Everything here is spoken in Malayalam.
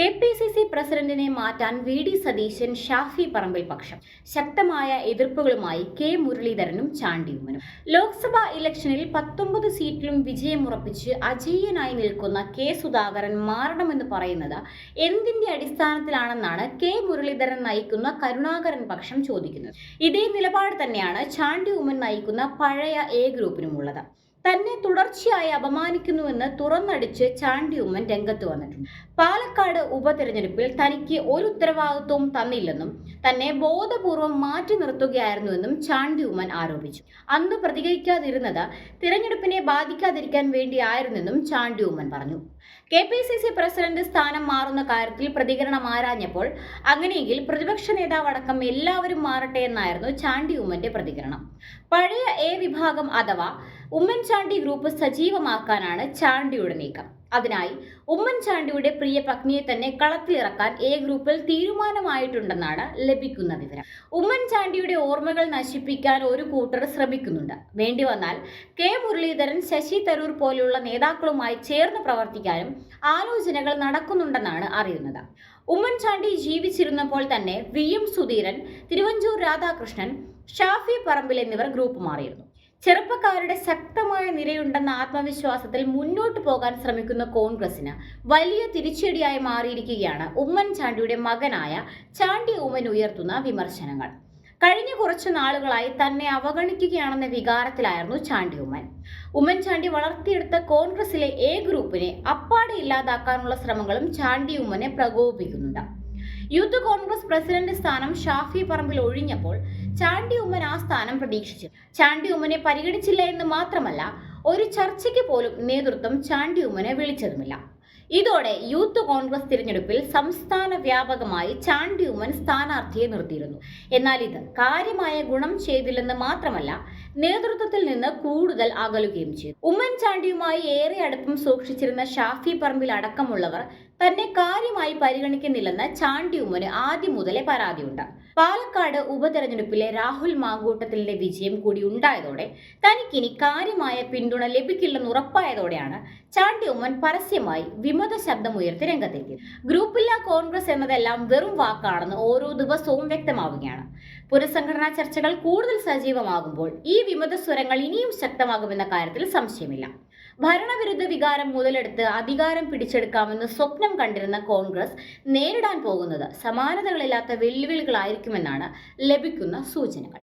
കെ പി സി സി പ്രസിഡന്റിനെ മാറ്റാൻ വി ഡി സതീശൻ ഷാഫി പറമ്പിൽ പക്ഷം. ശക്തമായ എതിർപ്പുകളുമായി കെ മുരളീധരനും ചാണ്ടിയുമ്മനും ലോക്സഭാ ഇലക്ഷനിൽ പത്തൊമ്പത് സീറ്റിലും വിജയമുറപ്പിച്ച് അജയ്യനായി നിൽക്കുന്ന കെ സുധാകരൻ മാറണമെന്ന് പറയുന്നത് എന്തിന്റെ അടിസ്ഥാനത്തിലാണെന്നാണ് കെ മുരളീധരൻ നയിക്കുന്ന കരുണാകരൻ പക്ഷം ചോദിക്കുന്നത്. ഇതേ നിലപാട് തന്നെയാണ് ചാണ്ടി ഉമ്മൻ നയിക്കുന്ന പഴയ എ ഗ്രൂപ്പിനുമുള്ളത്. തന്നെ തുടർച്ചയായി അപമാനിക്കുന്നുവെന്ന് തുറന്നടിച്ച് ചാണ്ടി ഉമ്മൻ രംഗത്ത് വന്നിട്ടുണ്ട്. പാലക്കാട് ഉപതെരഞ്ഞെടുപ്പിൽ തനിക്ക് ഒരു ഉത്തരവാദിത്വവും തന്നില്ലെന്നും തന്നെ ബോധപൂർവം മാറ്റി നിർത്തുകയായിരുന്നുവെന്നും ചാണ്ടി ഉമ്മൻ ആരോപിച്ചു. അന്ന് പ്രതികരിക്കാതിരുന്നത് തിരഞ്ഞെടുപ്പിനെ ബാധിക്കാതിരിക്കാൻ വേണ്ടിയായിരുന്നെന്നും ചാണ്ടി ഉമ്മൻ പറഞ്ഞു. K P C C president സ്ഥാനം മാറുന്ന കാര്യത്തിൽ പ്രതികരണം ആരാഞ്ഞപ്പോൾ അങ്ങനെയെങ്കിൽ പ്രതിപക്ഷ നേതാവ് അടക്കം എല്ലാവരും മാറട്ടെ എന്നായിരുന്നു ചാണ്ടി ഉമ്മന്റെ പ്രതികരണം. പഴയ എ വിഭാഗം അഥവാ ഉമ്മൻചാണ്ടി ഗ്രൂപ്പ് സജീവമാക്കാനാണ് ചാണ്ടിയുടെ നീക്കം. അതിനായി ഉമ്മൻചാണ്ടിയുടെ പ്രിയ പത്നിയെ തന്നെ കളത്തിലിറക്കാൻ എ ഗ്രൂപ്പിൽ തീരുമാനമായിട്ടുണ്ടെന്നാണ് ലഭിക്കുന്ന വിവരം. ഉമ്മൻചാണ്ടിയുടെ ഓർമ്മകൾ നശിപ്പിക്കാൻ ഒരു കൂട്ടർ ശ്രമിക്കുന്നുണ്ട്. വേണ്ടി വന്നാൽ കെ മുരളീധരൻ ശശി തരൂർ പോലെയുള്ള നേതാക്കളുമായി ചേർന്ന് പ്രവർത്തിക്കാനും ആലോചനകൾ നടക്കുന്നുണ്ടെന്നാണ് അറിയുന്നത്. ഉമ്മൻചാണ്ടി ജീവിച്ചിരുന്നപ്പോൾ തന്നെ വി. എം. സുധീരൻ തിരുവഞ്ചൂർ രാധാകൃഷ്ണൻ ഷാഫി പറമ്പിൽ എന്നിവർ ഗ്രൂപ്പ് മാറിയിരുന്നു. ചെറുപ്പക്കാരുടെ ശക്തമായ നിരയുണ്ടെന്ന ആത്മവിശ്വാസത്തിൽ മുന്നോട്ട് പോകാൻ ശ്രമിക്കുന്ന കോൺഗ്രസിന് വലിയ തിരിച്ചടിയായി മാറിയിരിക്കുകയാണ് ഉമ്മൻചാണ്ടിയുടെ മകനായ ചാണ്ടി ഉമ്മൻ ഉയർത്തുന്ന വിമർശനങ്ങൾ. കഴിഞ്ഞ കുറച്ച് നാളുകളായി തന്നെ അവഗണിക്കുകയാണെന്ന വികാരത്തിലായിരുന്നു ചാണ്ടി ഉമ്മൻ. ഉമ്മൻചാണ്ടി വളർത്തിയെടുത്ത കോൺഗ്രസിലെ എ ഗ്രൂപ്പിനെ അപ്പാടെ ഇല്ലാതാക്കാനുള്ള ശ്രമങ്ങളും ചാണ്ടി ഉമ്മനെ പ്രകോപിപ്പിക്കുന്നുണ്ട്. യൂത്ത് കോൺഗ്രസ് പ്രസിഡന്റ് സ്ഥാനം ഷാഫി പറമ്പിൽ ഒഴിഞ്ഞപ്പോൾ ചാണ്ടി ഉമ്മൻ ആ സ്ഥാനം പ്രതീക്ഷിച്ചു. ചാണ്ടി ഉമ്മനെ പരിഗണിച്ചില്ല എന്ന് മാത്രമല്ല ഒരു ചർച്ചയ്ക്ക് പോലും നേതൃത്വം ചാണ്ടി ഉമ്മനെ വിളിച്ചതുമില്ല. ഇതോടെ യൂത്ത് കോൺഗ്രസ് തിരഞ്ഞെടുപ്പിൽ സംസ്ഥാന വ്യാപകമായി ചാണ്ടി ഉമ്മൻ സ്ഥാനാർത്ഥിയെ നിർത്തിയിരുന്നു. എന്നാൽ ഇത് കാര്യമായ ഗുണം ചെയ്തില്ലെന്ന് മാത്രമല്ല നേതൃത്വത്തിൽ നിന്ന് കൂടുതൽ അകലുകയും ചെയ്തു. ഉമ്മൻചാണ്ടിയുമായി ഏറെ അടുപ്പം സൂക്ഷിച്ചിരുന്ന ഷാഫി പറമ്പിൽ അടക്കമുള്ളവർ തന്നെ കാര്യമായി പരിഗണിക്കുന്നില്ലെന്ന് ചാണ്ടി ഉമ്മന് ആദ്യം മുതലേ പരാതിയുണ്ട്. പാലക്കാട് ഉപതെരഞ്ഞെടുപ്പിലെ രാഹുൽ മാങ്കൂട്ടത്തിലെ വിജയം കൂടി ഉണ്ടായതോടെ തനിക്കിനി കാര്യമായ പിന്തുണ ലഭിക്കില്ലെന്ന് ഉറപ്പായതോടെയാണ് ചാണ്ടി ഉമ്മൻ പരസ്യമായി വിമത ശബ്ദമുയർത്തി രംഗത്തേക്ക്. ഗ്രൂപ്പില്ല കോൺഗ്രസ് എന്നതെല്ലാം വെറും വാക്കാണെന്ന് ഓരോ ദിവസവും വ്യക്തമാവുകയാണ്. പുനഃസംഘടനാ ചർച്ചകൾ കൂടുതൽ സജീവമാകുമ്പോൾ ഈ വിമത സ്വരങ്ങൾ ഇനിയും ശക്തമാകുമെന്ന കാര്യത്തിൽ സംശയമില്ല. ഭരണവിരുദ്ധ വികാരം മുതലെടുത്ത് അധികാരം പിടിച്ചെടുക്കാമെന്ന് സ്വപ്നം കണ്ടിരുന്ന കോൺഗ്രസ് നേരിടാൻ പോകുന്നത് സമാനതകളില്ലാത്ത വെല്ലുവിളികളായിരിക്കുമെന്നാണ് ലഭിക്കുന്ന സൂചനകൾ.